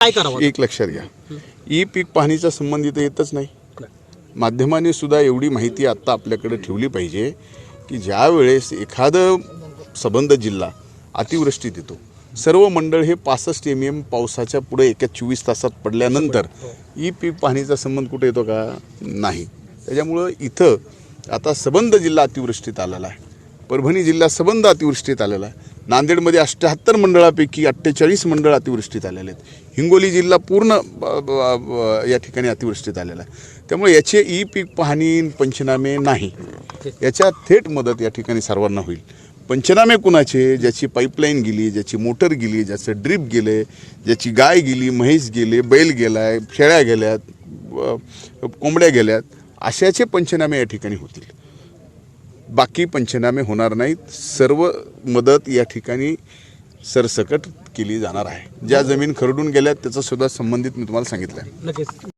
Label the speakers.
Speaker 1: काय करावं
Speaker 2: एक लक्षात घ्या. ई पीक पाहणीचा संबंध इथं येतच नाही. माध्यमांनी सुद्धा एवढी माहिती आत्ता आपल्याकडे ठेवली पाहिजे की ज्या वेळेस एखादं संबंध जिल्हा अतिवृष्टीत येतो सर्व मंडळ हे पासष्ट एम एम पावसाच्या पुढे एका चोवीस तासात पडल्यानंतर ई पीक पाहणीचा संबंध कुठे येतो का? नाही. त्याच्यामुळं इथं आता सबंध जिल्हा अतिवृष्टीत आलेला आहे. परभणी जिल्हा सबंध अतिवृष्टीत आलेला आहे. नांदेडमध्ये अष्ट्याहत्तर मंडळापैकी अठ्ठेचाळीस मंडळ अतिवृष्टीत आलेले आहेत. हिंगोली जिल्हा पूर्ण या ठिकाणी अतिवृष्टीत आलेला आहे. त्यामुळे याचे ई पीक पाहणी पंचनामे नाही. याच्या थेट मदत या ठिकाणी सर्वांना होईल. पंचनामे कुणाचे? ज्याची पाईपलाईन गेली ज्याची मोटर गेली ज्याचं ड्रीप गेले ज्याची गाय गेली म्हैस गेले बैल गेलाय शेळ्या गेल्यात कोंबड्या गेल्यात अशाचे पंचनामे या ठिकाणी होतील. बाकी पंचनामे होणार नाहीत. सर्व मदत या ठिकाणी सरसकट केली जाणार आहे. ज्या जमीन खरडून गेल्या त्याचा सुद्धा संबंधित मी तुम्हाला सांगितलं आहे